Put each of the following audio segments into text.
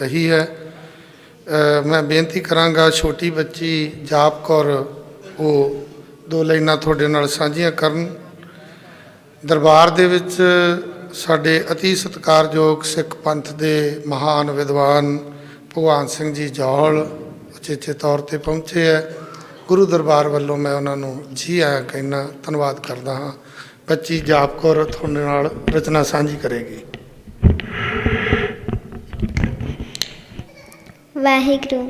ਰਹੀ ਹੈ। ਮੈਂ ਬੇਨਤੀ ਕਰਾਂਗਾ ਛੋਟੀ ਬੱਚੀ ਜਾਪ ਕੌਰ, ਉਹ ਦੋ ਲਾਈਨਾਂ ਤੁਹਾਡੇ ਨਾਲ ਸਾਂਝੀਆਂ ਕਰਨ। ਦਰਬਾਰ ਦੇ ਵਿੱਚ ਸਾਡੇ ਅਤੀ ਸਤਿਕਾਰਯੋਗ ਸਿੱਖ ਪੰਥ ਦੇ ਮਹਾਨ ਵਿਦਵਾਨ ਭਗਵਾਨ ਸਿੰਘ ਜੀ ਜੌਲ ਉਚੇਚੇ ਤੌਰ ਤੇ ਪਹੁੰਚੇ ਹੈ। ਗੁਰੂ ਦਰਬਾਰ ਵੱਲੋਂ ਮੈਂ ਉਹਨਾਂ ਨੂੰ ਜੀ ਆਇਆਂ ਕਹਿਣਾ ਧੰਨਵਾਦ ਕਰਦਾ ਹਾਂ। ਬੱਚੀ ਜਾਪ ਕੌਰ ਤੁਹਾਡੇ ਨਾਲ ਰਚਨਾ ਸਾਂਝੀ ਕਰੇਗੀ। ਵਾਹਿਗੁਰੂ।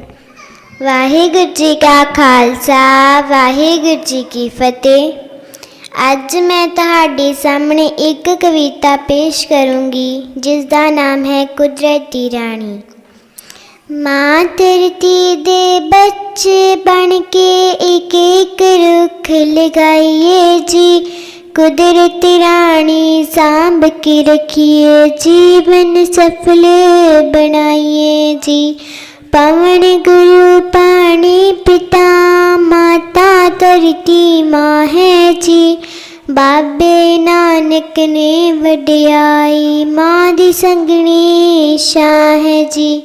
ਵਾਹਿਗੁਰੂ ਜੀ ਕਾ ਖਾਲਸਾ, ਵਾਹਿਗੁਰੂ ਜੀ ਕੀ ਫਤਿਹ। ਅੱਜ ਮੈਂ ਤੁਹਾਡੇ ਸਾਹਮਣੇ ਇੱਕ ਕਵਿਤਾ ਪੇਸ਼ ਕਰੂੰਗੀ ਜਿਸ ਦਾ ਨਾਮ ਹੈ ਕੁਦਰਤੀ ਰਾਣੀ। ਮਾਂ ਧਰਤੀ ਦੇ ਬੱਚੇ ਬਣ ਕੇ ਇੱਕ ਇੱਕ ਰੁੱਖ ਲਗਾਈਏ ਜੀ। ਕੁਦਰਤ ਰਾਣੀ ਸਾਂਭ ਕੇ ਰੱਖੀਏ, ਜੀਵਨ ਸਫਲ ਬਣਾਈਏ ਜੀ। ਪਵਨ ਗੁਰੂ ਪਾਣੀ ਪਿਤਾ ਮਾਤਾ ਧਰਤੀ ਮਾਂ ਹੈ ਜੀ। ਬਾਬੇ ਨਾਨਕ ਨੇ ਵਡਿਆਈ, ਮਾਂ ਦੀ ਸੰਗਣੀ ਸ਼ਾਹ ਜੀ।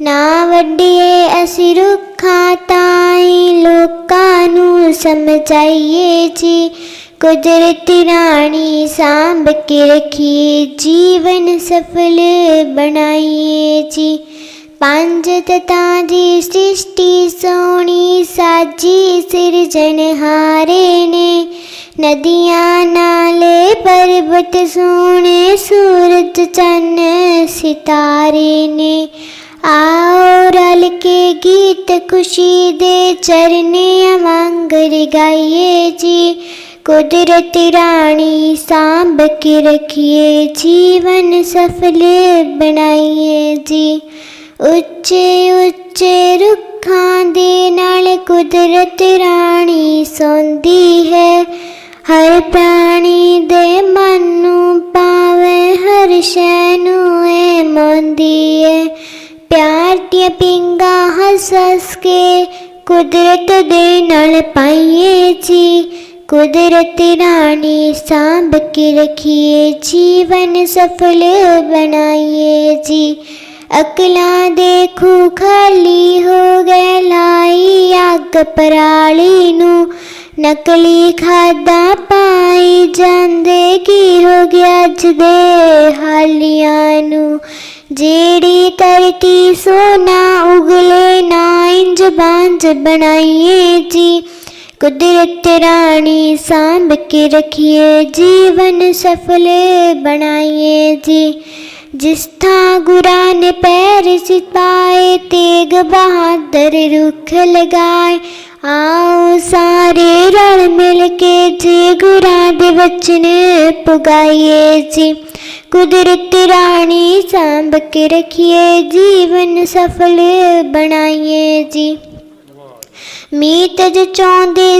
ਨਾ ਵੱਡੀਏ ਅਸੀਂ ਰੁੱਖਾਂ ਤਾਈ, ਲੋਕਾਂ ਨੂੰ ਸਮਝਾਈਏ ਜੀ। ਕੁਦਰਤੀ ਰਾਣੀ ਸਾਂਭ ਕੇ ਰੱਖੀਏ, ਜੀਵਨ ਸਫਲ ਬਣਾਈਏ ਜੀ। ਪੰਜ ਤਤਾਂ ਦੀ ਸ੍ਰਿਸ਼ਟੀ ਸੋਣੀ ਸਾਜੀ ਸਿਰਜਣਹਾਰੇ ਨੇ। ਨਦੀਆਂ ਨਾਲੇ ਪਰਬਤ ਸੋਹਣੇ ਸੂਰਜ ਚੰਨ ਸਿਤਾਰੇ ਨੇ। ਆਓ ਰਲ ਕੇ ਗੀਤ ਖੁਸ਼ੀ ਦੇ ਚਰਨੇ ਵਾਂਗਰ ਗਾਈਏ ਜੀ। ਕੁਦਰਤ ਰਾਣੀ ਸਾਂਭ ਕੇ ਰੱਖੀਏ, ਜੀਵਨ ਸਫਲ ਬਣਾਈਏ ਜੀ। ਉੱਚੇ ਉੱਚੇ ਰੁੱਖਾਂ ਦੇ ਨਾਲ ਕੁਦਰਤ ਰਾਣੀ ਸੌਂਦੀ ਹੈ। ਹਰ ਪ੍ਰਾਣੀ ਦੇ ਮਨ ਨੂੰ ਪਾਵੇ ਹਰ ਸ਼ੈ ਨੂੰ ਇਹ ਮੋਂਦੀ ਹੈ ਪਿਆਰ ਦੀਆਂ ਪਿੰਗਾ ਹੱਸ ਹੱਸ ਕੇ ਕੁਦਰਤ ਦੇ ਨਾਲ ਪਾਈਏ ਜੀ। ਕੁਦਰਤ ਰਾਣੀ ਸਾਂਭ ਕੇ ਰੱਖੀਏ, ਜੀਵਨ ਸਫਲ ਬਣਾਈਏ ਜੀ। ਅਕਲਾਂ ਦੇ ਖੂ ਖਾਲੀ ਹੋ ਗਏ, ਲਾਈ ਅੱਗ ਪਰਾਲੀ ਨੂੰ। ਨਕਲੀ ਖਾਦਾ ਪਾਈ ਜਾਂਦੇ, ਕੀ ਹੋ ਗਿਆ ਅੱਜ ਦੇ ਹਾਲੀਆਂ ਨੂੰ? ਜਿਹੜੀ ਧਰਤੀ ਸੋਨਾ ਉਗਲੇ ਨਾ ਇੰਜ ਬਾਂਝ ਬਣਾਈਏ ਜੀ। ਕੁਦਰਤ ਰਾਣੀ ਸਾਂਭ ਕੇ ਰੱਖੀਏ, ਜੀਵਨ ਸਫਲ ਬਣਾਈਏ ਜੀ। ਜਿਸ ਥਾਂ ਗੁਰਾਂ ਨੇ ਪੈਰ ਸਿਤਾਏ, ਤੇਗ ਬਹਾਦਰ ਰੁੱਖ ਲਗਾਏ। ਆਓ ਸਾਰੇ ਰਲ ਮਿਲ ਕੇ ਜੀ, ਗੁਰਾਂ ਦੇ ਵਚਨ ਪੁਗਾਈਏ ਜੀ। ਕੁਦਰਤ ਰਾਣੀ ਸਾਂਭ ਕੇ ਰੱਖੀਏ, ਜੀਵਨ ਸਫਲ ਬਣਾਈਏ ਜੀ। ਮੀਤ ਜ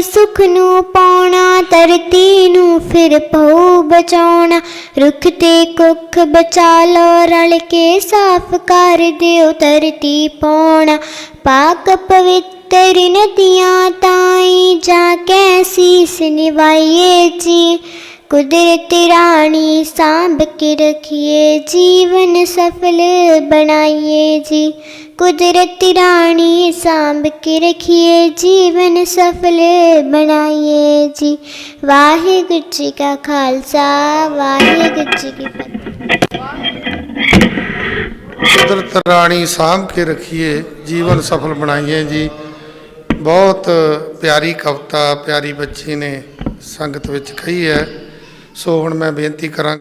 ਸੁਖ ਨੂੰ ਪਾਉਣਾ, ਧਰਤੀ ਨੂੰ ਫਿਰ ਪਉ ਬਚਾਉਣਾ। ਰੁੱਖ ਤੇ ਕੁੱਖ ਬਚਾ ਲੋ ਰਲ ਕੇ ਸਾਫ਼ ਕਰ ਦਿਓ ਧਰਤੀ ਪਾਉਣਾ ਪਾਕ ਪਵਿੱਤਰ ਨਦੀਆਂ ਤਾਈ ਜਾ ਕੇ ਸੀਸ ਨਿਵਾਈਏ ਜੀ। ਕੁਦਰਤ ਰਾਣੀ ਸਾਂਭ ਕੇ ਰੱਖੀਏ, ਜੀਵਨ ਸਫਲ ਬਣਾਈਏ ਜੀ। ਕੁਦਰਤ ਰਾਣੀ ਸਾਂਭ ਕੇ ਰੱਖੀਏ, ਜੀਵਨ ਸਫਲ ਬਣਾਈਏ ਜੀ। ਵਾਹਿਗੁਰੂ ਜੀ ਕਾ ਖਾਲਸਾ, ਵਾਹਿਗੁਰੂ ਜੀ ਕੀ ਫਤਿਹ। ਕੁਦਰਤ ਰਾਣੀ ਸਾਂਭ ਕੇ ਰੱਖੀਏ, ਜੀਵਨ ਸਫਲ ਬਣਾਈਏ ਜੀ। ਬਹੁਤ ਪਿਆਰੀ ਕਵਿਤਾ, ਪਿਆਰੀ ਬੱਚੀ ਨੇ ਸੰਗਤ ਵਿੱਚ ਕਹੀ ਹੈ ਸੋ ਹੁਣ ਮੈਂ ਬੇਨਤੀ ਕਰਾਂ